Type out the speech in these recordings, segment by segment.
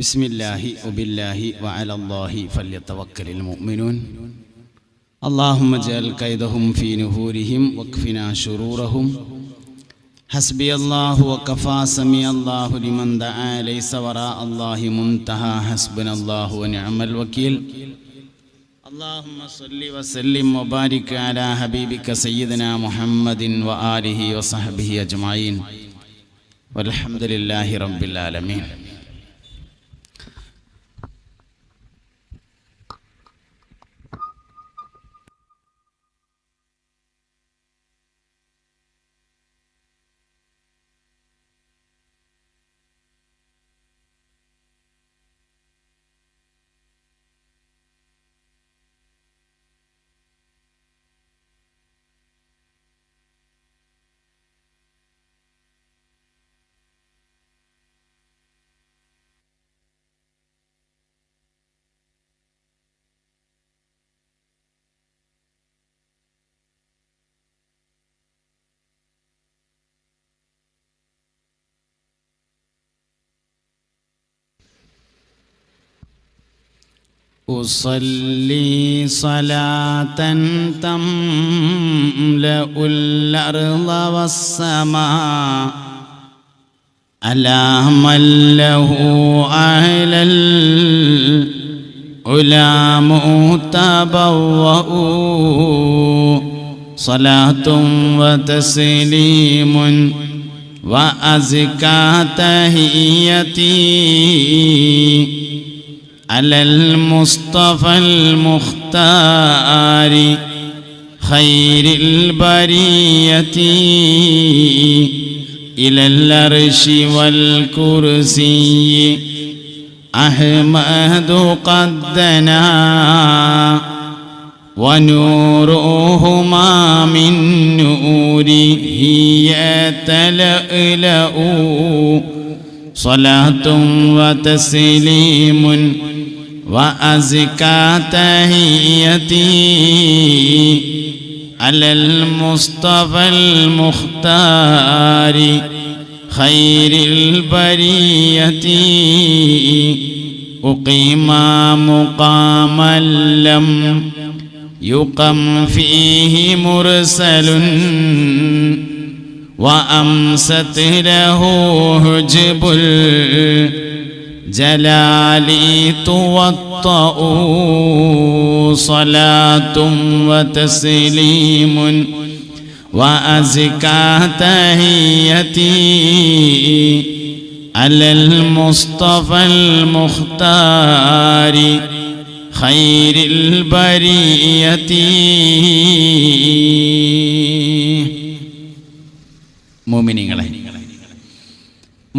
بسم الله وبالله وعلى الله فليتوكل المؤمنون اللهم اجعل كيدهم في نهورهم واكفنا شرورهم حسبي الله وكفى سمي الله لمن دعا ليس وراء الله منتهى حسبنا الله ونعم الوكيل اللهم صل وسلم وبارك على حبيبك سيدنا محمد وآله وصحبه أجمعين والحمد لله رب العالمين أصلي صلاة تملأ الأرض والسماء. على من له أهل العلا متبوأ صلاة وتسليم وأزكى تهيتي. على المصطفى المختار خير البرية إلى العرش والكرسي. أحمد قد دنا ونورهما من نوره يتلألأ صلاة وتسليم وأزكى تهيتي على المصطفى المختار خير البرية. أقيم مقاما لم يقم فيه مرسل وأمست له هجب جلالي توطأ صلاة وتسليم وأزكى تهيتي على المصطفى المختار خير البرية. مؤمنين.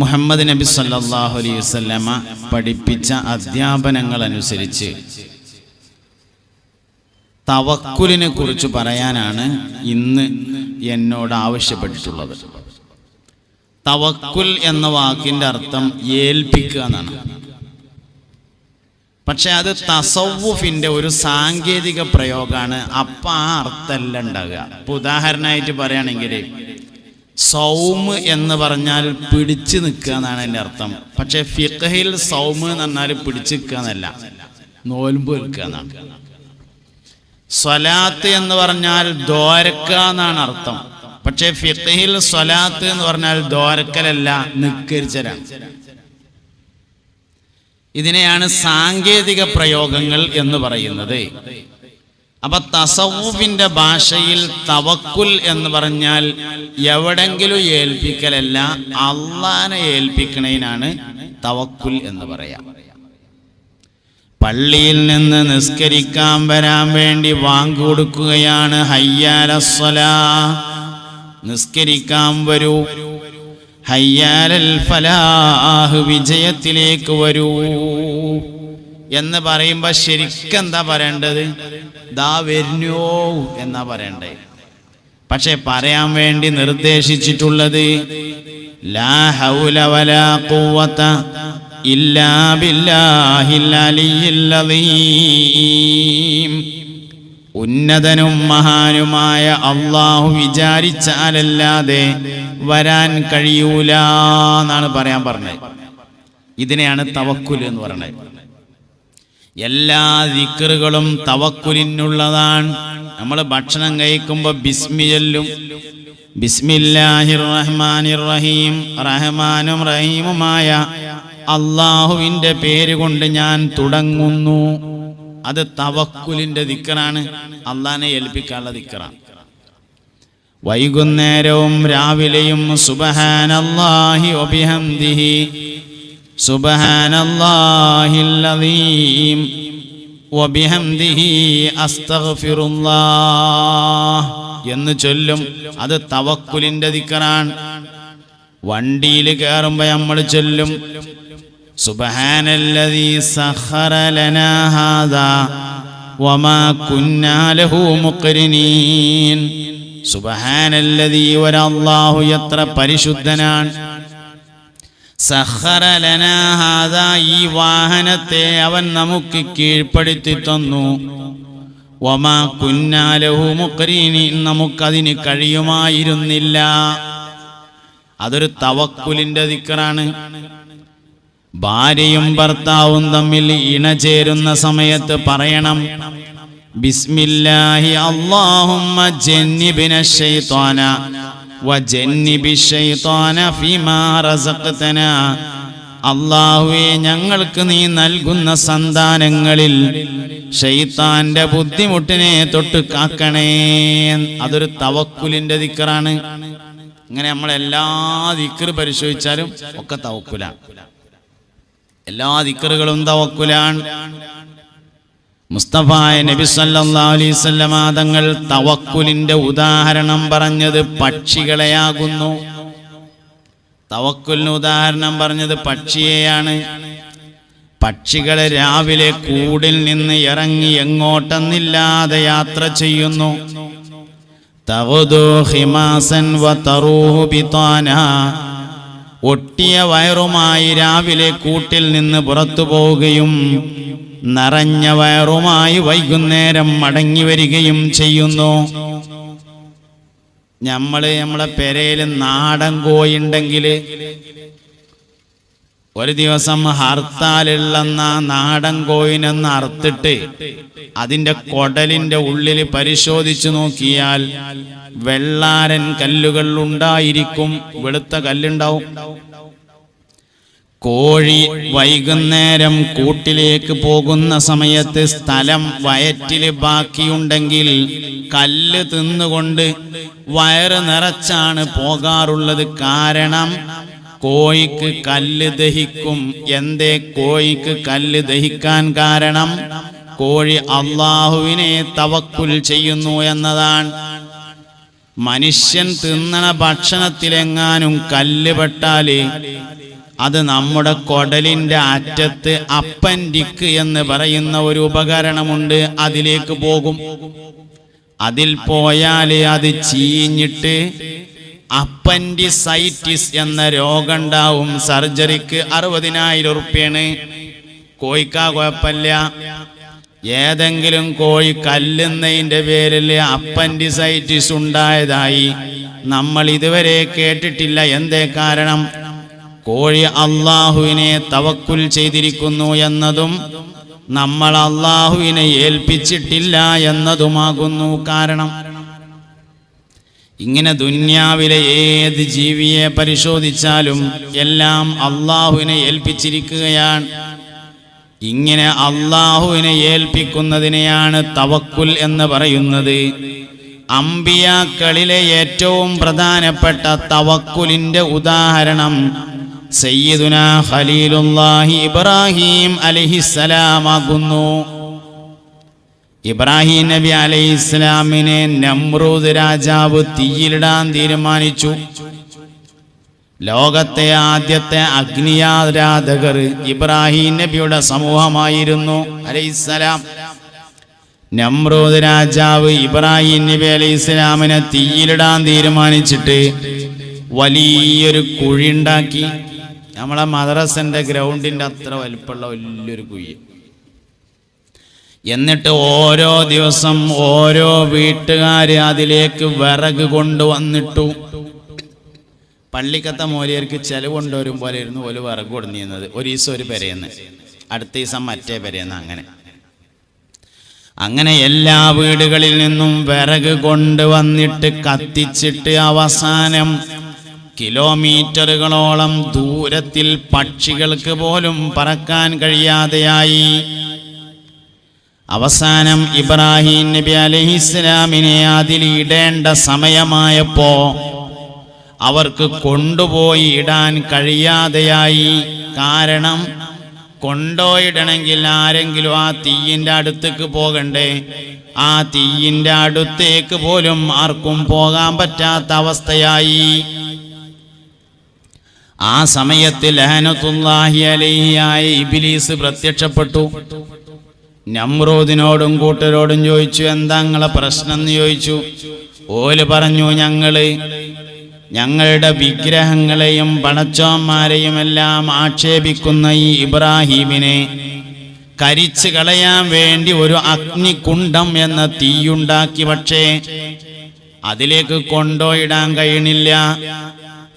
മുഹമ്മദ് നബി സല്ലാഹു അലൈഹി വസല്ലമ പഠിപ്പിച്ച അധ്യാപനങ്ങൾ അനുസരിച്ച് തവക്കുലിനെ കുറിച്ച് പറയാനാണ് ഇന്ന് എന്നോട് ആവശ്യപ്പെട്ടിട്ടുള്ളത്. തവക്കുൽ എന്ന വാക്കിന്റെ അർത്ഥം ഏൽപ്പിക്കുക എന്നാണ്. പക്ഷെ അത് തസവുഫിന്റെ ഒരു സാങ്കേതിക പ്രയോഗമാണ്. അപ്പം ആ അർത്ഥമല്ല ഉണ്ടാകുക ഉദാഹരണമായിട്ട് പറയുകയാണെങ്കിൽ സൗമ് എന്ന് പറഞ്ഞാൽ പിടിച്ചു നിൽക്കുക എന്നാണ് എന്റെ അർത്ഥം. പക്ഷെ ഫിഖഹിൽ സൗമ് എന്ന് പറഞ്ഞാൽ പിടിച്ചു നിൽക്കുക എന്നല്ല. നോൽമ്പ് നിൽക്കുക എന്നാണ്. സ്വലാത്ത് എന്ന് പറഞ്ഞാൽ ദോരക്ക എന്നാണ് അർത്ഥം. പക്ഷെ ഫിഖഹിൽ സ്വലാത്ത് എന്ന് പറഞ്ഞാൽ ദോരക്കലല്ല നിക്കരിച്ചലാണ്. ഇതിനെയാണ് സാങ്കേതിക പ്രയോഗങ്ങൾ എന്ന് പറയുന്നത്. അപ്പൊ തസവൂഫിന്റെ ഭാഷയിൽ തവക്കുൽ എന്ന് പറഞ്ഞാൽ എവിടെങ്കിലും ഏൽപ്പിക്കലല്ല അള്ളാനെ ഏൽപ്പിക്കണതിനാണ് തവക്കുൽ എന്ന് പറയാം. പള്ളിയിൽ നിന്ന് നിസ്കരിക്കാൻ വരാൻ വേണ്ടി ഹയ്യാലസ്വല ഹയ്യാലസ്വലാ നിസ്കരിക്കാൻ വരൂ ഹയ്യാലൽ ഫലാഹ് വിജയത്തിലേക്ക് വരൂ. എന്ന് പറയുമ്പോ ശരിക്കെന്താ പറയേണ്ടത്? ദാ വരുന്നോ എന്നാ പറയണ്ടേ. പക്ഷെ പറയാൻ വേണ്ടി നിർദ്ദേശിച്ചിട്ടുള്ളത് ലാ ഹൗല വലാ ഖുവത ഇല്ലാ അലീം ഉന്നതനും മഹാനുമായ അള്ളാഹു വിചാരിച്ചാലല്ലാതെ വരാൻ കഴിയൂല എന്നാണ് പറയാൻ പറഞ്ഞത്. ഇതിനെയാണ് തവക്കുൽ എന്ന് പറയുന്നത് എല്ലാ ദിക്കറുകളും തവക്കുലിനുള്ളതാണ്. നമ്മൾ ഭക്ഷണം കഴിക്കുമ്പോൾ ബിസ്മി ചൊല്ലും. ബിസ്മില്ലാഹിർ റഹ്മാനിർ റഹീം റഹ്മാനും റഹീമുമായ അള്ളാഹുവിന്റെ പേര് കൊണ്ട് ഞാൻ തുടങ്ങുന്നു. അത് തവക്കുലിന്റെ ദിക്കറാണ് അള്ളാഹിനെ ഏൽപ്പിക്കാനുള്ള ദിക്കറാണ് വൈകുന്നേരവും രാവിലെയും സുബഹാനല്ലാഹി ഒബിഹംദിഹി സുബഹാനല്ലാഹിൽ وبحمده വബിഹംദിഹി الله എന്ന് ചൊല്ലും. അത് തവക്കുലിന്റെ ദിക്കറാണ്. വണ്ടിയിൽ കയറുമ്പോൾ നമ്മൾ ചൊല്ലും. സുബഹാനല്ലദീ സഖറ ലനാ ഹാദാ വമാ കുന്നാ ലഹു മുഖ്രിനീൻ. സുബഹാനല്ലദീ വരല്ലാഹു എത്ര പരിശുദ്ധനാണ്. സഖറ ലനാ ഹാദാ ഈ വാഹനത്തെ അവൻ നമുക്ക് കീഴ്പ്പെടുത്തി തന്നു. വമാ കുന്നാലഹു മുക്രീനി നമുക്കതിന് കഴിയുമായിരുന്നില്ല. അതൊരു തവക്കുലിന്റെ ദിക്കറാണ്. ഭാര്യയും ഭർത്താവും തമ്മിൽ ഇണചേരുന്ന സമയത്ത് പറയണം ബിസ്മില്ലാഹി അല്ലാഹുമ്മ ജന്നിബിന ശൈത്വാന. അള്ളാഹുവെ ഞങ്ങൾക്ക് നീ നൽകുന്ന സന്താനങ്ങളിൽ ഷെയ്ത്താന്റെ ബുദ്ധിമുട്ടിനെ തൊട്ട് കാക്കണേ. അതൊരു തവക്കുലിന്റെ ദിക്കറാണ്. ഇങ്ങനെ നമ്മൾ എല്ലാ ദിക്കർ പരിശോധിച്ചാലും ഒക്കെ തവക്കുലാണ്. എല്ലാ ദിക്കറുകളും തവക്കുലാണ്. മുസ്തഫായ നബി സല്ലല്ലാഹു അലൈഹി വസല്ലമ തങ്ങൾ തവക്കുലിന്റെ ഉദാഹരണം പറഞ്ഞത് പക്ഷികളെയാകുന്നു. തവക്കുലിന് ഉദാഹരണം പറഞ്ഞത് പക്ഷിയെയാണ്. പക്ഷികളെ രാവിലെ കൂടിൽ നിന്ന് ഇറങ്ങി എങ്ങോട്ടെന്നില്ലാതെ യാത്ര ചെയ്യുന്നു. ഒട്ടിയ വയറുമായി രാവിലെ കൂട്ടിൽ നിന്ന് പുറത്തു പോവുകയും നിറഞ്ഞ വയറുമായി വൈകുന്നേരം മടങ്ങി വരികയും ചെയ്യുന്നു. നമ്മൾ നമ്മളെ പെരയിൽ നാടൻ കോയുണ്ടെങ്കിൽ ഒരു ദിവസം ഹർത്താലുള്ളെന്ന നാടൻ കോയിനെന്ന് അർത്തിട്ട് അതിന്റെ കൊടലിന്റെ ഉള്ളിൽ പരിശോധിച്ചു നോക്കിയാൽ വെള്ളാരൻ കല്ലുകൾ ഉണ്ടായിരിക്കും വെളുത്ത കല്ലുണ്ടാവും. കോഴി വൈകുന്നേരം കൂട്ടിലേക്ക് പോകുന്ന സമയത്ത് സ്ഥലം വയറ്റിൽ ബാക്കിയുണ്ടെങ്കിൽ കല്ല് തിന്നുകൊണ്ട് വയറ് നിറച്ചാണ് പോകാറുള്ളത്. കാരണം കോഴിക്ക് കല്ല് ദഹിക്കും. എന്തേ കോഴിക്ക് കല്ല് ദഹിക്കാൻ കാരണം? കോഴി അള്ളാഹുവിനെ തവക്കുൽ ചെയ്യുന്നു എന്നതാണ്. മനുഷ്യൻ തിന്നണ ഭക്ഷണത്തിലെങ്ങാനും കല്ല് പെട്ടാൽ അത് നമ്മുടെ കൊടലിന്റെ അറ്റത്ത് അപ്പൻഡിക്ക് എന്ന് പറയുന്ന ഒരു ഉപകരണമുണ്ട്. അതിലേക്ക് പോകും. അതിൽ പോയാൽ അത് ചീഞ്ഞിട്ട് അപ്പൻഡിസൈറ്റിസ് എന്ന രോഗം ഉണ്ടാവും സർജറിക്ക് അറുപതിനായിരം ഉറുപ്പ്യാണ്. കോഴിക്കാ കുഴപ്പമില്ല. ഏതെങ്കിലും കോഴി കല്ലുന്നതിന്റെ പേരിൽ അപ്പൻഡിസൈറ്റിസ് ഉണ്ടായതായി. നമ്മൾ ഇതുവരെ കേട്ടിട്ടില്ല. എന്തേ കാരണം? കോഴി അള്ളാഹുവിനെ തവക്കുൽ ചെയ്തിരിക്കുന്നു എന്നതും നമ്മൾ അള്ളാഹുവിനെ ഏൽപ്പിച്ചിട്ടില്ല എന്നതുമാകുന്നു കാരണം. ഇങ്ങനെ ദുന്യാവിലെ ഏത് ജീവിയെ പരിശോധിച്ചാലും എല്ലാം അള്ളാഹുവിനെ ഏൽപ്പിച്ചിരിക്കുകയാണ്. ഇങ്ങനെ അള്ളാഹുവിനെ ഏൽപ്പിക്കുന്നതിനെയാണ് തവക്കുൽ എന്ന് പറയുന്നത്. അമ്പിയാക്കളിലെ ഏറ്റവും പ്രധാനപ്പെട്ട തവക്കുലിന്റെ ഉദാഹരണം സയ്യിദുന ഖലീലുല്ലാഹി ഇബ്രാഹിം അലഹിസലാമാകുന്നു ഇബ്രാഹിം നബി അലൈഹി ഇസ്ലാമിനെ നമ്രൂദ് രാജാവ് തീയിലിടാൻ തീരുമാനിച്ചു. ലോകത്തെ ആദ്യത്തെ അഗ്നിയാരാധകർ ഇബ്രാഹിം നബിയുടെ സമൂഹമായിരുന്നു. അലൈഹിസ്സലാം. നമ്രൂദ് രാജാവ് ഇബ്രാഹിം നബി അലൈഹി ഇസ്ലാമിനെ തീയിലിടാൻ തീരുമാനിച്ചിട്ട് വലിയൊരു കുഴി ഉണ്ടാക്കി നമ്മളെ മദ്രസന്റെ ഗ്രൗണ്ടിന്റെ അത്ര വലിപ്പമുള്ള വലിയൊരു കുഴി എന്നിട്ട് ഓരോ ദിവസം ഓരോ വീട്ടുകാർ അതിലേക്ക് വിറക് കൊണ്ടുവന്നിട്ടു. പള്ളിക്കത്ത മൂലിയർക്ക് ചെലവ് കൊണ്ടുവരും പോലെ ഇരുന്ന് ഒരു വിറക് കൊടുന്നിരുന്നത്. ഒരു ദിവസം ഒരു പെരയെന്ന് അടുത്ത ദിവസം മറ്റേ പെരയെന്ന് അങ്ങനെ. അങ്ങനെ എല്ലാ വീടുകളിൽ നിന്നും വിറക് കൊണ്ടുവന്നിട്ട് കത്തിച്ചിട്ട് അവസാനം കിലോമീറ്ററുകളോളം ദൂരത്തിൽ പക്ഷികൾക്ക് പോലും പറക്കാൻ കഴിയാതെയായി. അവസാനം ഇബ്രാഹിം നബി അലഹിസ്ലാമിനെ അതിലിടേണ്ട സമയമായപ്പോ അവർക്ക് കൊണ്ടുപോയി ഇടാൻ കഴിയാതെയായി. കാരണം കൊണ്ടോയിടണമെങ്കിൽ ആരെങ്കിലും ആ തീയിന്റെ അടുത്തേക്ക് പോകണ്ടേ? ആ തീയിന്റെ അടുത്തേക്ക് പോലും ആർക്കും പോകാൻ പറ്റാത്ത അവസ്ഥയായി. ആ സമയത്ത് ഇബിലീസ് പ്രത്യക്ഷപ്പെട്ടു. നമ്രൂദിനോടും കൂട്ടരോടും ചോദിച്ചു എന്താ നിങ്ങളെ പ്രശ്നം? എന്ന് ചോദിച്ചു. ഓൽ പറഞ്ഞു ഞങ്ങൾ ഞങ്ങളുടെ വിഗ്രഹങ്ങളെയും പണച്ചോന്മാരെയും എല്ലാം ആക്ഷേപിക്കുന്ന ഈ ഇബ്രാഹീമിനെ കരിച്ചു കളയാൻ വേണ്ടി ഒരു അഗ്നികുണ്ഡം എന്ന തീയുണ്ടാക്കി പക്ഷേ അതിലേക്ക് കൊണ്ടോയിടാൻ കഴിയണില്ല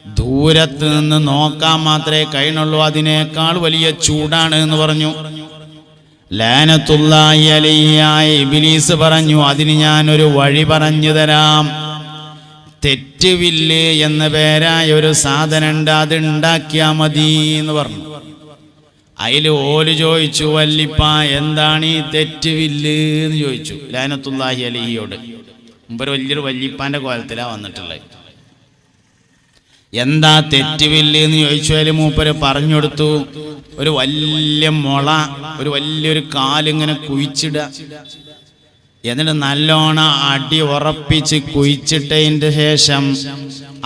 ദൂരത്ത് നിന്ന് നോക്കാൻ മാത്രമേ കഴിഞ്ഞുള്ളൂ അതിനേക്കാൾ വലിയ ചൂടാണ് എന്ന് പറഞ്ഞു. ലാനത്തുള്ളായി അലിയായ ഇബിലീസ് പറഞ്ഞു അതിന് ഞാൻ ഒരു വഴി പറഞ്ഞു തരാം. തെറ്റുവില്ല് എന്ന പേരായ ഒരു സാധനമുണ്ട് അത് ഉണ്ടാക്കിയാ മതി എന്ന് പറഞ്ഞു. അതിൽ ഓൽ ചോദിച്ചു വല്ലിപ്പ എന്താണ് ഈ തെറ്റുവില്ല്? എന്ന് ചോദിച്ചു ലാനത്തുള്ളാഹി അലിയോട് മുമ്പൊരു വലിയൊരു വല്ലിപ്പാന്റെ കോലത്തിലാ വന്നിട്ടുള്ളത്. എന്താ തെറ്റുവില്ലേ എന്ന് ചോദിച്ചാൽ മൂപ്പര് പറഞ്ഞു കൊടുത്തു ഒരു വലിയ മുള ഒരു വലിയൊരു കാലിങ്ങനെ കുഴിച്ചിടുക എന്നിട്ട് നല്ലോണം അടി ഉറപ്പിച്ച് കുഴിച്ചിട്ടതിന്റെ ശേഷം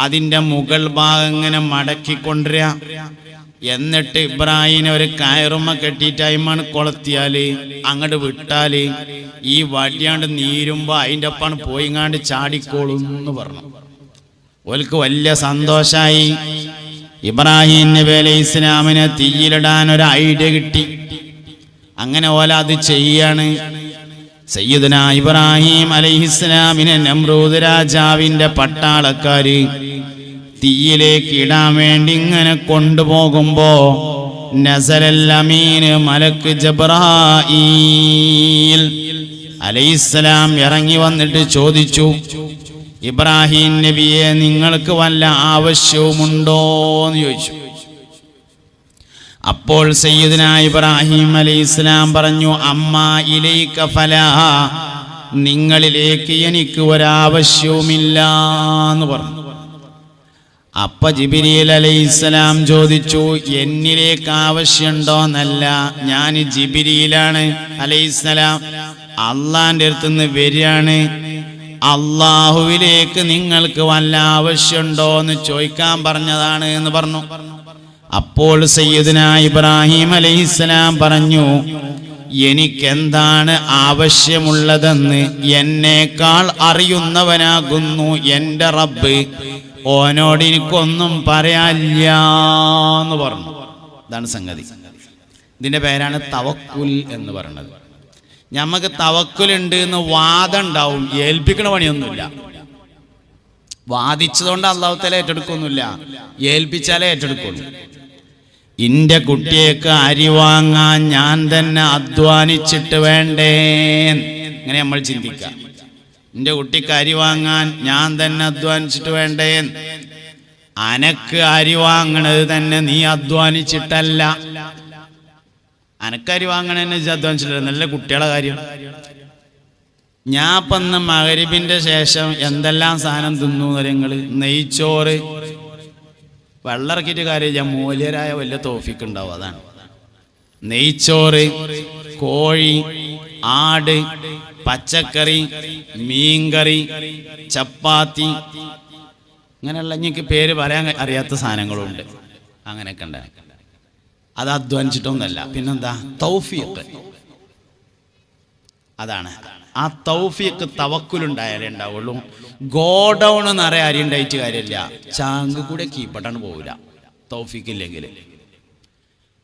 അതിന്റെ മുകൾ ഭാഗം ഇങ്ങനെ മടക്കിക്കൊണ്ടുവരിക. എന്നിട്ട് ഇബ്രാഹിനെ ഒരു കയറുമ്മ കെട്ടിയിട്ട് അയിമാണ് കൊളത്തിയാൽ അങ്ങോട്ട് വിട്ടാൽ ഈ വടിയാണ്ട് നീരുമ്പോ അതിന്റെ ഒപ്പാണ് പോയിങ്ങാണ്ട് ചാടിക്കോളും എന്ന് പറഞ്ഞു. ഓൽക്ക് വലിയ സന്തോഷമായി ഇബ്രാഹിം നബി അലൈഹി ഇസ്ലാമിനെ തീയിലിടാൻ ഒരു ഐഡിയ കിട്ടി. അങ്ങനെ ഓല അത് ചെയ്യാണ്. സയ്യിദന ഇബ്രാഹിം അലൈഹിസ്ലാമിനെ നമ്രൂദ് രാജാവിന്റെ പട്ടാളക്കാര് തീയിലേക്ക് ഇടാൻ വേണ്ടി ഇങ്ങനെ കൊണ്ടുപോകുമ്പോ മലക്ക് ജബ്രായിൽ അലൈഹിസ്സലാം ഇറങ്ങി വന്നിട്ട് ചോദിച്ചു ഇബ്രാഹിം നബിയെ നിങ്ങൾക്ക് വല്ല ആവശ്യവുമുണ്ടോ എന്ന് ചോദിച്ചു. അപ്പോൾ സയ്യിദിന ഇബ്രാഹിം അലി ഇസ്ലാം പറഞ്ഞു അമ്മ ഇലൈക്ക ഫലാ നിങ്ങളിലേക്ക് എനിക്ക് ഒരാവശ്യവുമില്ല എന്ന് പറഞ്ഞു. അപ്പ ജിബിരിയിൽ അലൈഹിസ്സലാം ചോദിച്ചു എന്നിലേക്ക് ആവശ്യമുണ്ടോ എന്നല്ല ഞാൻ ജിബിരിയിലാണ് അലൈഹിസ്സലാം അള്ളാന്റെ അടുത്തുനിന്ന് വരികയാണ് അള്ളാഹുവിലേക്ക് നിങ്ങൾക്ക് വല്ല ആവശ്യമുണ്ടോ എന്ന് ചോദിക്കാൻ പറഞ്ഞതാണ് എന്ന് പറഞ്ഞു. അപ്പോൾ സയ്യിദ്ന ഇബ്രാഹിം അലൈഹിസ്സലാം പറഞ്ഞു എനിക്കെന്താണ് ആവശ്യമുള്ളതെന്ന് എന്നേക്കാൾ അറിയുന്നവനാകുന്നു എന്റെ റബ്ബ്. ഓനോട് എനിക്കൊന്നും പറയാനില്ല എന്ന് പറഞ്ഞു. ഇതാണ് സംഗതി. ഇതിന്റെ പേരാണ് തവക്കുൽ എന്ന് പറയുന്നത്. ഞമ്മക്ക് തവക്കുലുണ്ട് എന്ന് വാദം ഉണ്ടാവും ഏൽപ്പിക്കണ പണിയൊന്നുമില്ല. വാദിച്ചതുകൊണ്ട് അള്ളാഹുത്തല ഏറ്റെടുക്കൊന്നുമില്ല. ഏൽപ്പിച്ചാലേ ഏറ്റെടുക്കുള്ളൂ. ഇന്റെ കുട്ടിയേക്ക് അരി വാങ്ങാൻ ഞാൻ തന്നെ അധ്വാനിച്ചിട്ട് വേണ്ടേ? ഇങ്ങനെ നമ്മൾ ചിന്തിക്കാം എന്റെ കുട്ടിക്ക് അരി വാങ്ങാൻ ഞാൻ തന്നെ അധ്വാനിച്ചിട്ട് വേണ്ടേ? അനക്ക് അരി വാങ്ങണത് തന്നെ നീ അധ്വാനിച്ചിട്ടല്ല. അനക്കരി വാങ്ങണതന്നെ ഇജ്ജ് അധ്വാനിച്ചിട്ടില്ല നല്ല കുട്ടികളെ കാര്യം. ഞാൻ പന്ന മകരിബിന്റെ ശേഷം എന്തെല്ലാം സാധനം തിന്നു നിങ്ങൾ? നെയ്ച്ചോറ്. വെള്ളറക്കിയിട്ട് കാര്യം ഞാൻ മൂല്യരായ വലിയ തോഫിക്ക് ഉണ്ടാവും. അതാണ്. നെയ്ച്ചോറ് കോഴി ആട് പച്ചക്കറി മീൻകറി ചപ്പാത്തി. അങ്ങനെയുള്ള എനിക്ക് പേര് പറയാൻ അറിയാത്ത സാധനങ്ങളുണ്ട്. അങ്ങനെയൊക്കെ ഉണ്ട് അത് അധ്വാനിച്ചിട്ടൊന്നല്ല പിന്നെന്താ? തൗഫീഖ്. അതാണ്. ആ തൗഫീഖ് തവക്കുലുണ്ടായാലേ ഉണ്ടാവുള്ളൂ. ഗോഡൗൺ നിറയെ അരി ഉണ്ടായിട്ട് കാര്യമില്ല. ചാങ്ക് കൂടെ കീപ്പട്ടാണ് പോവില്ല. തൗഫീഖ് ഇല്ലെങ്കിൽ.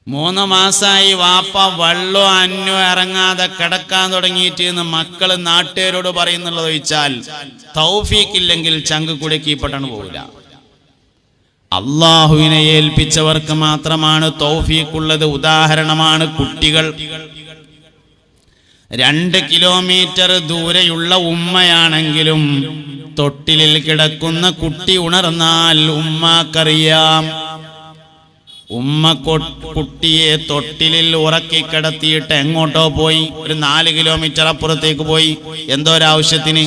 മൂന്ന് മാസമായി വാപ്പ വെള്ളോ അന്നോ ഇറങ്ങാതെ കിടക്കാൻ തുടങ്ങിയിട്ട് എന്ന് മക്കൾ നാട്ടുകാരോട് പറയുന്നുള്ളത് ചോദിച്ചാൽ തൗഫീഖ് ഇല്ലെങ്കിൽ ചങ്ക് കൂടെ കീപ്പട്ടാണ് പോവില്ല. അള്ളാഹുവിനെ ഏൽപ്പിച്ചവർക്ക് മാത്രമാണ് തൗഫീഖുള്ളത്. ഉദാഹരണമാണ് കുട്ടികൾ. രണ്ട് കിലോമീറ്റർ ദൂരെയുള്ള ഉമ്മയാണെങ്കിലും തൊട്ടിലിൽ കിടക്കുന്ന കുട്ടി ഉണർന്നാൽ ഉമ്മാക്കറിയാം. ഉമ്മ കുട്ടിയെ തൊട്ടിലിൽ ഉറക്കി കിടത്തിയിട്ട് എങ്ങോട്ടോ പോയി. ഒരു നാല് കിലോമീറ്റർ അപ്പുറത്തേക്ക് പോയി. എന്തോ ഒരാവശ്യത്തിന്.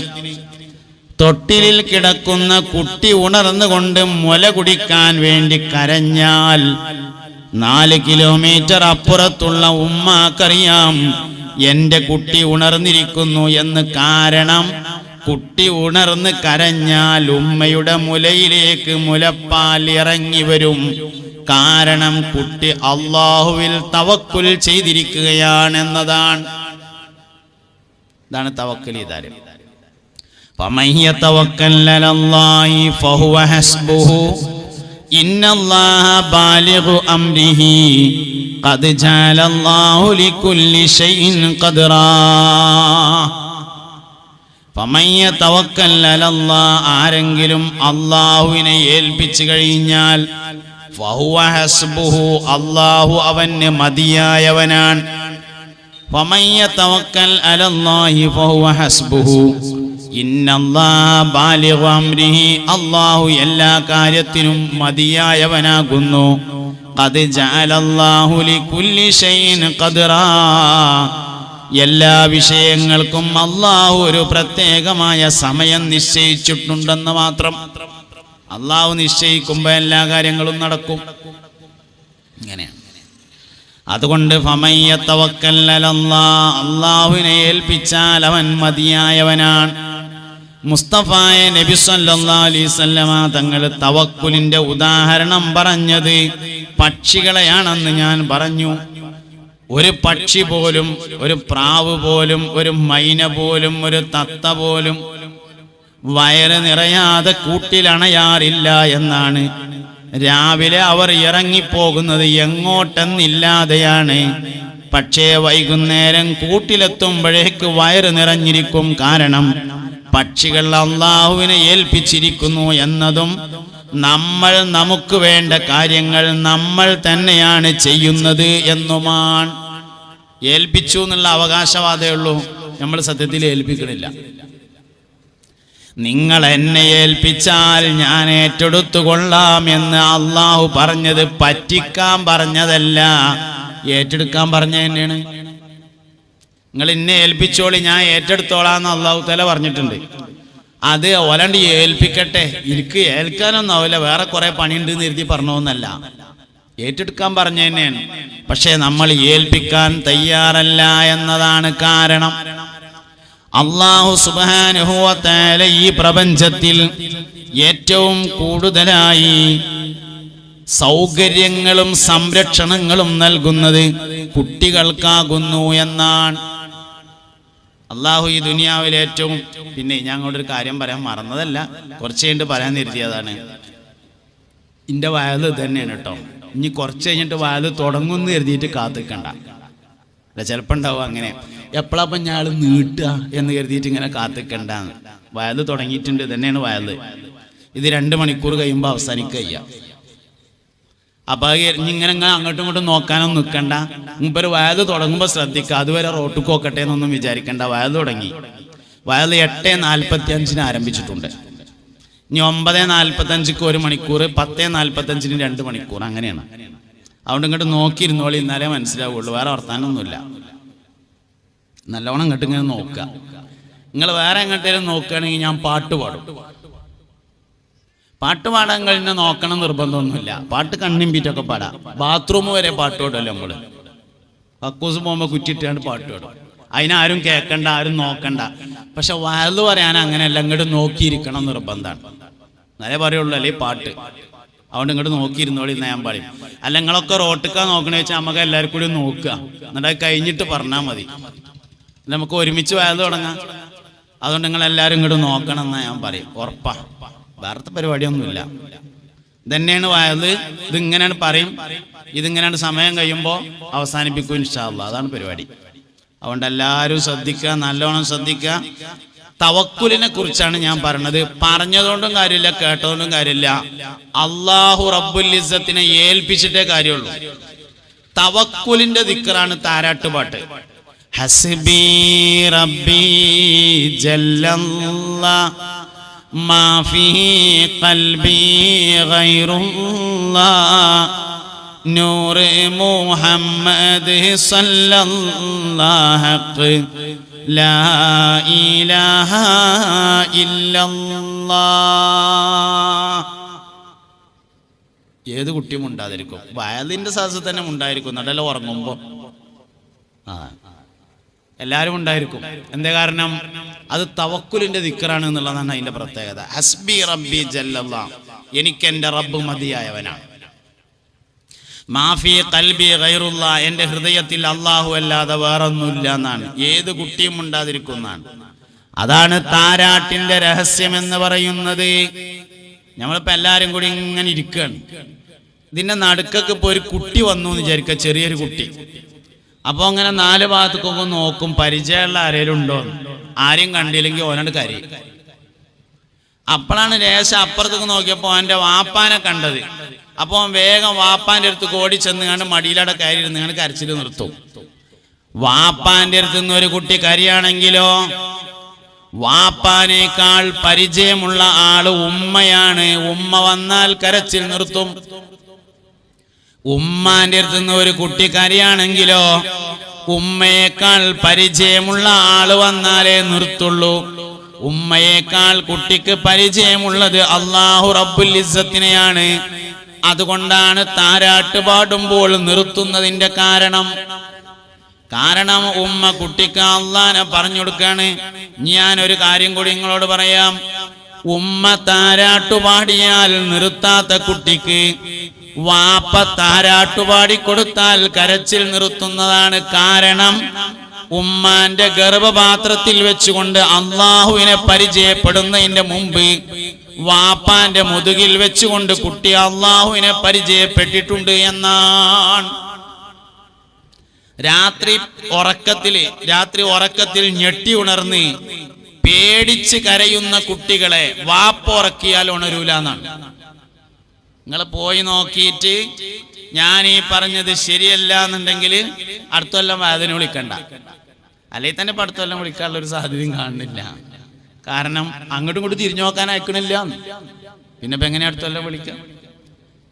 തൊട്ടിലിൽ കിടക്കുന്ന കുട്ടി ഉണർന്നുകൊണ്ട് മുല കുടിക്കാൻ വേണ്ടി കരഞ്ഞാൽ നാല് കിലോമീറ്റർ അപ്പുറത്തുള്ള ഉമ്മാക്കറിയാം എന്റെ കുട്ടി ഉണർന്നിരിക്കുന്നു എന്ന് കാരണം കുട്ടി ഉണർന്ന് കരഞ്ഞാൽ ഉമ്മയുടെ മുലയിലേക്ക് മുലപ്പാൽ ഇറങ്ങി വരും. കാരണം കുട്ടി അള്ളാഹുവിൽ തവക്കുൽ ചെയ്തിരിക്കുകയാണെന്നതാണ്. ഇതാണ് തവക്കുൽ ചെയ്താലും ആരെങ്കിലും അള്ളാഹുവിനെ ഏൽപ്പിച്ചു കഴിഞ്ഞാൽ അള്ളാഹു അവന് മതിയായവനാണ്. അള്ളാഹു എല്ലാ കാര്യത്തിനും മതിയായവനാകുന്നു. എല്ലാ വിഷയങ്ങൾക്കും അള്ളാഹു ഒരു പ്രത്യേകമായ സമയം നിശ്ചയിച്ചിട്ടുണ്ടെന്ന് മാത്രം. അള്ളാഹു നിശ്ചയിക്കുമ്പോ എല്ലാ കാര്യങ്ങളും നടക്കും. ഇങ്ങനെയാണ്. അതുകൊണ്ട് ഫമയ്യ അള്ളാഹുവിനെ ഏൽപ്പിച്ചാൽ അവൻ മതിയായവനാണ്. മുസ്തഫായ നബി സല്ലല്ലാഹു അലൈഹി വസല്ലമ തങ്ങൾ തവക്കുലിന്റെ ഉദാഹരണം പറഞ്ഞത് പക്ഷികളെയാണെന്ന് ഞാൻ പറഞ്ഞു. ഒരു പക്ഷി പോലും ഒരു പ്രാവ് പോലും ഒരു മൈന പോലും ഒരു തത്ത പോലും വയറ് നിറയാതെ കൂട്ടിലണയാറില്ല എന്നാണ്. രാവിലെ അവർ ഇറങ്ങിപ്പോകുന്നത് എങ്ങോട്ടെന്നില്ലാതെയാണ്. പക്ഷേ വൈകുന്നേരം കൂട്ടിലെത്തുമ്പോഴേക്ക് വയറ് നിറഞ്ഞിരിക്കും കാരണം പക്ഷികൾ അള്ളാഹുവിനെ ഏൽപ്പിച്ചിരിക്കുന്നു എന്നതും നമ്മൾ നമുക്ക് വേണ്ട കാര്യങ്ങൾ നമ്മൾ തന്നെയാണ് ചെയ്യുന്നത് എന്നുമാണ്. ഏൽപ്പിച്ചു എന്നുള്ള അവകാശവാദമേ ഉള്ളൂ. നമ്മൾ സത്യത്തിൽ ഏൽപ്പിക്കണില്ല. നിങ്ങൾ എന്നെ ഏൽപ്പിച്ചാൽ ഞാൻ ഏറ്റെടുത്തു കൊള്ളാം എന്ന് അള്ളാഹു പറഞ്ഞത് പറ്റിക്കാൻ പറഞ്ഞതല്ല. ഏറ്റെടുക്കാൻ പറഞ്ഞ തന്നെയാണ് നിങ്ങൾ എന്നെ ഏൽപ്പിച്ചോളി ഞാൻ ഏറ്റെടുത്തോളാന്ന് അള്ളാഹു തല പറഞ്ഞിട്ടുണ്ട്. അത് ഒലണ്ട് ഏൽപ്പിക്കട്ടെ. എനിക്ക് ഏൽക്കാനൊന്നും ആവില്ല. വേറെ കുറെ പണിയുണ്ട് എന്ന് എഴുതി പറഞ്ഞോന്നല്ല. ഏറ്റെടുക്കാൻ പറഞ്ഞു തന്നെയാണ് പക്ഷേ നമ്മൾ ഏൽപ്പിക്കാൻ തയ്യാറല്ല എന്നതാണ് കാരണം. അള്ളാഹു സുബാനുഭവത്താല ഈ പ്രപഞ്ചത്തിൽ ഏറ്റവും കൂടുതലായി സൗകര്യങ്ങളും സംരക്ഷണങ്ങളും നൽകുന്നത് കുട്ടികൾക്കാകുന്നു എന്നാണ്. അള്ളാഹു ഈ ദുനിയാവിലെ ഏറ്റവും പിന്നെ ഞാൻ അങ്ങോട്ട് ഒരു കാര്യം പറയാൻ മറന്നതല്ല കുറച്ച് കഴിഞ്ഞിട്ട് പറയാൻ നിർത്തിയതാണ് ഇന്റെ വയൽ തന്നെയാണ് കേട്ടോ. ഇനി കുറച്ച് കഴിഞ്ഞിട്ട് വയൽ തുടങ്ങുമെന്ന് കരുതിയിട്ട് കാത്തിക്കണ്ട. അല്ല ചിലപ്പോൾ ഉണ്ടാവും അങ്ങനെ. എപ്പോഴപ്പം ഞാൾ നീട്ടുക എന്ന് കരുതിയിട്ട് ഇങ്ങനെ കാത്തിക്കണ്ട വയൽ തുടങ്ങിയിട്ടുണ്ട് തന്നെയാണ് വയൽ. ഇത് രണ്ട് മണിക്കൂർ കഴിയുമ്പോൾ അവസാനിക്കുക അപ്പൊ ഇങ്ങനെ അങ്ങോട്ടും ഇങ്ങോട്ടും നോക്കാനൊന്നും നിൽക്കണ്ട മുമ്പൊരു വയത് തുടങ്ങുമ്പോൾ ശ്രദ്ധിക്കുക. അതുവരെ റോട്ടിൽ പോക്കട്ടെ എന്നൊന്നും വിചാരിക്കണ്ട. വയത് തുടങ്ങി. വയത് എട്ട് നാൽപ്പത്തി അഞ്ചിന് ആരംഭിച്ചിട്ടുണ്ട്. ഇനി ഒമ്പത് നാൽപ്പത്തഞ്ചിക്ക് ഒരു മണിക്കൂർ പത്ത് നാൽപ്പത്തഞ്ചിന് രണ്ട് മണിക്കൂർ അങ്ങനെയാണ്. അതുകൊണ്ട് ഇങ്ങോട്ട് നോക്കിയിരുന്നോളി ഇന്നലെ മനസ്സിലാവുള്ളൂ. വേറെ വർത്താനൊന്നുമില്ല. നല്ലവണ്ണം ഇങ്ങോട്ട് ഇങ്ങനെ നോക്കുക. നിങ്ങൾ വേറെ എങ്ങോട്ടേലും നോക്കുകയാണെങ്കിൽ ഞാൻ പാട്ട് പാടും. പാട്ട് പാടാൻ കഴിഞ്ഞ നോക്കണം നിർബന്ധമൊന്നുമില്ല. പാട്ട് കണ്ണിയും പീറ്റൊക്കെ പാടാം. ബാത്റൂം വരെ പാട്ട് പാടുമല്ലോ നമ്മൾ? കക്കൂസ് പോകുമ്പോൾ കുറ്റിട്ടാണ് പാട്ട് പാടും. അതിനാരും കേൾക്കണ്ട ആരും നോക്കണ്ട. പക്ഷെ വയത് പറയാൻ അങ്ങനെയല്ല ഇങ്ങോട്ട് നോക്കിയിരിക്കണം നിർബന്ധമാണ്. എന്നാലേ പറയുള്ളൂ അല്ലേ പാട്ട്? അതുകൊണ്ട് ഇങ്ങോട്ട് നോക്കിയിരുന്നോളി ഞാൻ പറയും. അല്ല നിങ്ങളൊക്കെ റോട്ടിക്കാ നോക്കണേ വെച്ചാൽ നമുക്ക് എല്ലാവരും കൂടി നോക്കുക. എന്നിട്ട് അത് കഴിഞ്ഞിട്ട് പറഞ്ഞാൽ മതി. നമുക്ക് ഒരുമിച്ച് വയത് തുടങ്ങാം. അതുകൊണ്ട് നിങ്ങൾ എല്ലാവരും ഇങ്ങോട്ട് നോക്കണം എന്നാ ഞാൻ പറയും. ഉറപ്പാ. വേറത്തെ പരിപാടിയൊന്നുമില്ല. ഇതന്നെയാണ് വായത്. ഇതിങ്ങനെയാണ് പറയും. ഇതിങ്ങനെയാണ് സമയം കഴിയുമ്പോൾ അവസാനിപ്പിക്കും ഇൻഷാല്ല അതാണ് പരിപാടി. അതുകൊണ്ട് എല്ലാവരും ശ്രദ്ധിക്കുക നല്ലോണം ശ്രദ്ധിക്കുക. തവക്കുലിനെ കുറിച്ചാണ് ഞാൻ പറഞ്ഞത്. പറഞ്ഞതുകൊണ്ടും കാര്യമില്ല കേട്ടതുകൊണ്ടും കാര്യമില്ല. അള്ളാഹു റബ്ബുൽ ഇസ്സത്തിനെ ഏൽപ്പിച്ചിട്ടേ കാര്യമുള്ളൂ. തവക്കുലിന്റെ ദിക്കറാണ് താരാട്ടുപാട്ട്. ഹസ്ബി റബ്ബി ജല്ലല്ല الله. نور محمد صلى الله حق. لا إله إلا الله. ഏത് കുട്ടിയും ഉണ്ടാതിരിക്കും. വയലിന്റെ സദസ്സിൽ തന്നെ ഉണ്ടായിരിക്കും. നല്ല ഉറങ്ങുമ്പോൾ ആ. എല്ലാവരും ഉണ്ടായിരിക്കും. എന്തേ കാരണം? അത് തവക്കുലിന്റെ ദിക്കറാണ് എന്നുള്ളതാണ് അതിന്റെ പ്രത്യേകത. ഹസ്ബി റബ്ബി ജല്ലല്ലാ. എനിക്ക് എന്റെ റബ്ബ് മതിയായവനാണ്. മാഫി കൽബി ഗൈറുള്ള എന്റെ ഹൃദയത്തിൽ അള്ളാഹു അല്ലാതെ വേറൊന്നുമില്ല എന്നാണ്. ഏത് കുട്ടിയും ഉണ്ടാതിരിക്കുന്നതാണ്. അതാണ് താരാട്ടിന്റെ രഹസ്യം എന്ന് പറയുന്നത്. നമ്മളിപ്പോ എല്ലാരും കൂടി ഇങ്ങനെ ഇരിക്കുകയാണ് ഇതിന്റെ നടുക്കൊക്കെ ഇപ്പൊ ഒരു കുട്ടി വന്നു എന്ന് വിചാരിക്കുക. ചെറിയൊരു കുട്ടി. അപ്പൊ അങ്ങനെ നാല് ഭാഗത്തേക്കൊക്കെ നോക്കും. പരിചയമുള്ള ആരേലും ഉണ്ടോ. ആരെയും കണ്ടില്ലെങ്കിൽ ഓനോട് കരി അപ്പോഴാണ് ലേശം അപ്പുറത്തേക്ക് നോക്കിയപ്പോൾ അവന്റെ വാപ്പാനെ കണ്ടത്. അപ്പോൾ വേഗം വാപ്പാന്റെ അടുത്ത് ഓടി ചെന്ന് കണ്ട് മടിയിലവിടെ കയറി ഇരുന്ന് കണ്ട് കരച്ചിൽ നിർത്തും. വാപ്പാന്റെ അടുത്ത് നിന്ന് ഒരു കുട്ടി കരിയാണെങ്കിലോ? വാപ്പാനേക്കാൾ പരിചയമുള്ള ആൾ ഉമ്മയാണ്. ഉമ്മ വന്നാൽ കരച്ചിൽ നിർത്തും. ഉമ്മാന്റെ അടുത്ത് നിന്ന് ഒരു കുട്ടി കരയാണെങ്കിലോ ഉമ്മയേക്കാൾ പരിചയമുള്ള ആൾ വന്നാലേ നിർത്തുള്ളൂ. ഉമ്മയേക്കാൾ കുട്ടിക്ക് പരിചയമുള്ളത് അള്ളാഹു റബ്ബുൽ ഇസ്സത്തിനെയാണ്. അതുകൊണ്ടാണ് താരാട്ട് പാടുമ്പോൾ നിർത്തുന്നതിന്റെ കാരണം. കാരണം ഉമ്മ കുട്ടിക്ക് അള്ളാനെ പറഞ്ഞു കൊടുക്കാണ്. ഞാൻ ഒരു കാര്യം കൂടി നിങ്ങളോട് പറയാം. ഉമ്മ താരാട്ടു പാടിയാൽ നിർത്താത്ത കുട്ടിക്ക് വാപ്പ താരാട്ടുപാടി പാടിക്കൊടുത്താൽ കരച്ചിൽ നിർത്തുന്നതാണ് കാരണം. ഉമ്മാന്റെ ഗർഭപാത്രത്തിൽ വെച്ചുകൊണ്ട് അള്ളാഹുവിനെ പരിചയപ്പെടുന്നതിന്റെ മുമ്പ് വാപ്പാന്റെ മുതുകിൽ വെച്ചുകൊണ്ട് കുട്ടി അള്ളാഹുവിനെ പരിചയപ്പെട്ടിട്ടുണ്ട് എന്നാണ്. രാത്രി ഉറക്കത്തിൽ രാത്രി ഉറക്കത്തിൽ ഞെട്ടി ഉണർന്ന് പേടിച്ച് കരയുന്ന കുട്ടികളെ വാപ്പ ഉറക്കിയാൽ ഉണരൂല എന്നാണ് നിങ്ങൾ പോയി നോക്കിയിട്ട് ഞാൻ ഈ പറഞ്ഞത് ശരിയല്ല എന്നുണ്ടെങ്കിൽ അടുത്ത കൊല്ലം വിളിക്കണ്ട. അല്ലെങ്കിൽ തന്നെ ഇപ്പൊ വിളിക്കാനുള്ള ഒരു സാധ്യതയും കാണുന്നില്ല. കാരണം അങ്ങോട്ടും ഇങ്ങോട്ടും തിരിഞ്ഞു നോക്കാൻ അയക്കണില്ല. പിന്നെ ഇപ്പൊ എങ്ങനെ അടുത്ത കൊല്ലം വിളിക്കാം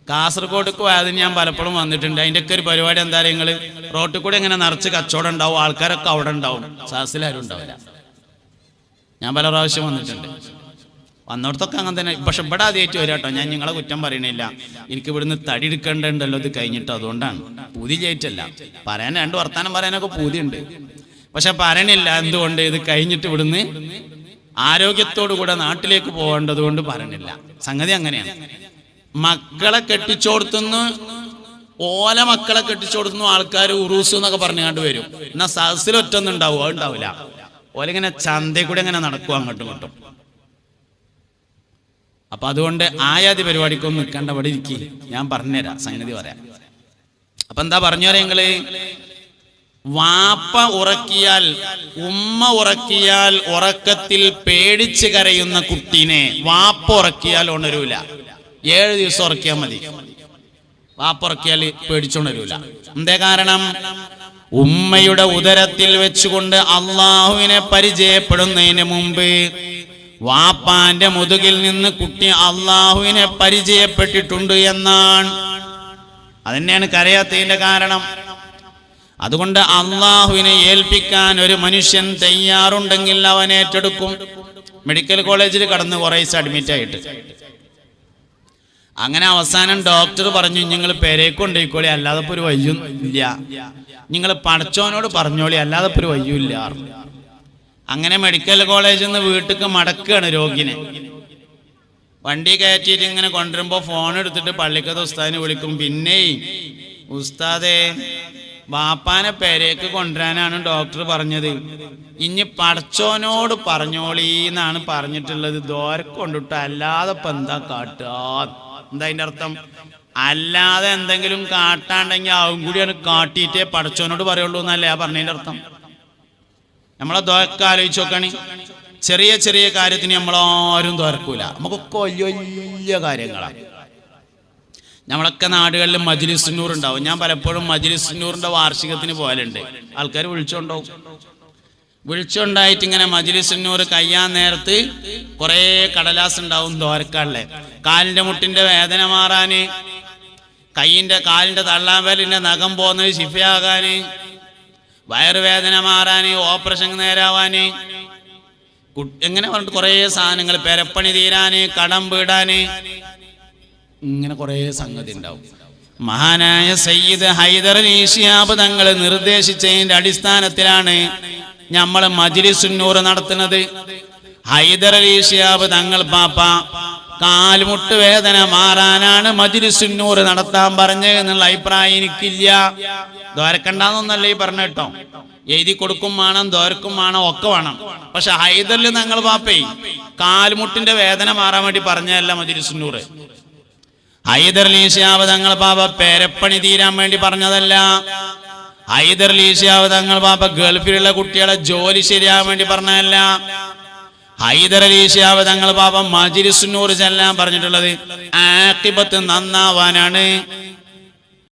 കാസർഗോഡ്ക്ക് വേദന ഞാൻ പലപ്പോഴും വന്നിട്ടുണ്ട്. അതിന്റെ ഒക്കെ ഒരു പരിപാടി എന്താ നിങ്ങൾ? റോട്ടിൽ കൂടെ ഇങ്ങനെ നിറച്ച് കച്ചവടം ഉണ്ടാവും? ആൾക്കാരൊക്കെ അവിടെ ഉണ്ടാവും. സാഹസിലാരും ഉണ്ടാവില്ല. ഞാൻ പല പ്രാവശ്യം വന്നിട്ടുണ്ട്. വന്നിടത്തൊക്കെ അങ്ങനെ തന്നെ. പക്ഷെ ഇവിടെ അത് ഏറ്റവും വരാട്ടോ ഞാൻ നിങ്ങളെ കുറ്റം പറയണില്ല. എനിക്ക് ഇവിടുന്ന് തടി എടുക്കേണ്ടല്ലോ ഇത് കഴിഞ്ഞിട്ട് അതുകൊണ്ടാണ്. പൂതി ചേറ്റല്ല പറയാൻ രണ്ട് വർത്താനം പറയാനൊക്കെ പൂതിയുണ്ട്. പക്ഷെ പറയണില്ല. എന്തുകൊണ്ട്? ഇത് കഴിഞ്ഞിട്ട് ഇവിടുന്ന് ആരോഗ്യത്തോടു കൂടെ നാട്ടിലേക്ക് പോകേണ്ടത് കൊണ്ട് പറയണില്ല. സംഗതി അങ്ങനെയാണ്. മക്കളെ കെട്ടിച്ചോർത്തുന്നു. ഓല മക്കളെ കെട്ടിച്ചോടുത്തുന്നു ആൾക്കാർ ഉറൂസ് എന്നൊക്കെ പറഞ്ഞുകൊണ്ട് വരും. എന്നാ സഹസിലൊറ്റൊന്നും ഉണ്ടാവും? അത് ഉണ്ടാവില്ല ഓലിങ്ങനെ ചന്തയിൽ കൂടെ ഇങ്ങനെ നടക്കും അങ്ങോട്ടും ഇങ്ങോട്ടും? അപ്പൊ അതുകൊണ്ട് ആയാതി പരിപാടിക്കൊന്നും നിൽക്കേണ്ട അവിടെ ഇരിക്കി. ഞാൻ പറഞ്ഞുതരാം സംഗതി പറയാം. അപ്പൊ എന്താ പറഞ്ഞു നിങ്ങൾ? വാപ്പ ഉറക്കിയാൽ ഉമ്മ ഉറക്കിയാൽ ഉറക്കത്തിൽ പേടിച്ച് കരയുന്ന കുട്ടീനെ വാപ്പ ഉറക്കിയാൽ ഉണരൂല. ഏഴ് ദിവസം ഉറക്കിയാൽ മതി. വാപ്പ ഉറക്കിയാൽ പേടിച്ചുണരൂല എന്തേ കാരണം? ഉമ്മയുടെ ഉദരത്തിൽ വെച്ചുകൊണ്ട് അള്ളാഹുവിനെ പരിചയപ്പെടുന്നതിന് മുമ്പ് വാപ്പാന്റെ മുതുകിൽ നിന്ന് കുട്ടി അള്ളാഹുവിനെ പരിചയപ്പെട്ടിട്ടുണ്ട് എന്നാണ്. അതന്നെയാണ് കരയാത്തതിന്റെ കാരണം. അതുകൊണ്ട് അള്ളാഹുവിനെ ഏൽപ്പിക്കാൻ ഒരു മനുഷ്യൻ തയ്യാറുണ്ടെങ്കിൽ അവൻ ഏറ്റെടുക്കും. മെഡിക്കൽ കോളേജിൽ കടന്ന് കുറേ അഡ്മിറ്റ് ആയിട്ട്. അങ്ങനെ അവസാനം ഡോക്ടർ പറഞ്ഞു നിങ്ങൾ പേരെ കൊണ്ടുപോയിക്കോളി അല്ലാതെ ഒരു വയ്യും ഇല്ല. നിങ്ങൾ പഠിച്ചവനോട് പറഞ്ഞോളി അല്ലാതെ ഒരു വയ്യും ഇല്ല. അങ്ങനെ മെഡിക്കൽ കോളേജിൽ നിന്ന് വീട്ടിക്ക് മടക്കുകയാണ് രോഗിനെ. വണ്ടി കയറ്റിയിട്ട് ഇങ്ങനെ കൊണ്ടുവരുമ്പോൾ ഫോൺ എടുത്തിട്ട് പള്ളിക്കത്ത് ഉസ്താദിനെ വിളിക്കും പിന്നെ ഉസ്താദേ ബാപ്പാനെ പേരേക്ക് കൊണ്ടുവരാനാണ് ഡോക്ടർ പറഞ്ഞത്. ഇനി പടച്ചോനോട് പറഞ്ഞോളീന്നാണ് പറഞ്ഞിട്ടുള്ളത്. ദോരക്കൊണ്ടിട്ട് അല്ലാതെ എന്താ കാട്ടുക? എന്താ അതിന്റെ അർത്ഥം? അല്ലാതെ എന്തെങ്കിലും കാട്ടാണ്ടെങ്കിൽ ആവും കൂടിയാണ് കാട്ടിയിട്ടേ പടച്ചോനോട് പറയുള്ളൂ എന്നല്ലേ ആ പറഞ്ഞതിന്റെ അർത്ഥം? നമ്മളെ ദോക്കെ ആലോചിച്ച് നോക്കണി. ചെറിയ ചെറിയ കാര്യത്തിന് നമ്മളാരും തുറക്കൂല നമുക്കൊക്കെ വലിയ വലിയ കാര്യങ്ങളാണ് നമ്മളൊക്കെ നാടുകളിൽ മജ്ലിസുന്നൂർ ഉണ്ടാവും ഞാൻ പലപ്പോഴും മജ്ലിസുന്നൂറിന്റെ വാർഷികത്തിന് പോലുണ്ട് ആൾക്കാർ വിളിച്ചോണ്ടാവും. വിളിച്ചുണ്ടായിട്ട് ഇങ്ങനെ മജ്ലിസുന്നൂർ കയ്യാൻ നേരത്ത് കുറേ കടലാസ് ഉണ്ടാവും തോരക്കാളിലെ കാലിന്റെ മുട്ടിന്റെ വേദന മാറാന് കയ്യിന്റെ കാലിന്റെ തള്ളാൻ തള്ളാമ്പലിന്റെ നഖം പോകുന്നത് ശിഫയാകാന് വയറുവേദന മാറാന് ഓപ്പറേഷൻ നേരാവാന്. എങ്ങനെ പറഞ്ഞിട്ട് കുറേ സാധനങ്ങൾ പെരപ്പണി തീരാന് കടം വീടാന്. ഇങ്ങനെ കുറേ സംഗതി ഉണ്ടാവും. മഹാനായ സയ്യിദ് ഹൈദർ ഈശിയാബ് തങ്ങൾ നിർദ്ദേശിച്ചതിന്റെ അടിസ്ഥാനത്തിലാണ് നമ്മൾ മജ്ലിസുന്നൂർ നടത്തുന്നത്. ഹൈദർ അലി തങ്ങൾ പാപ്പ കാൽമുട്ട് വേദന മാറാനാണ് മജ്ലിസുന്നൂർ നടത്താൻ പറഞ്ഞത് എന്നുള്ള അഭിപ്രായം എനിക്കില്ല. ദ്വാരക്കണ്ടെന്നൊന്നല്ല ഈ പറഞ്ഞ കേട്ടോ. എഴുതി കൊടുക്കും വേണം ദോരക്കും വേണം ഒക്കെ വേണം. പക്ഷെ ഹൈദറിൽ ഞങ്ങൾ പാപ്പേ കാൽമുട്ടിന്റെ വേദന മാറാൻ വേണ്ടി പറഞ്ഞതല്ല മജ്ലിസുന്നൂർ ഹൈദർ ലീശാവ് തങ്ങൾ പാപ പേരപ്പണി തീരാൻ വേണ്ടി പറഞ്ഞതല്ല. ഹൈദർ ലീശാവ് തങ്ങൾ പാപ ഗൾഫിലുള്ള കുട്ടികളെ ജോലി ശരിയാവാൻ വേണ്ടി പറഞ്ഞതല്ല. ഹൈദർ ലീശാവ് തങ്ങൾ പാപ മജിരിസുന്നൂർ ചെല്ലാൻ പറഞ്ഞിട്ടുള്ളത് ആക്കിബത്ത് നന്നാവാനാണ്.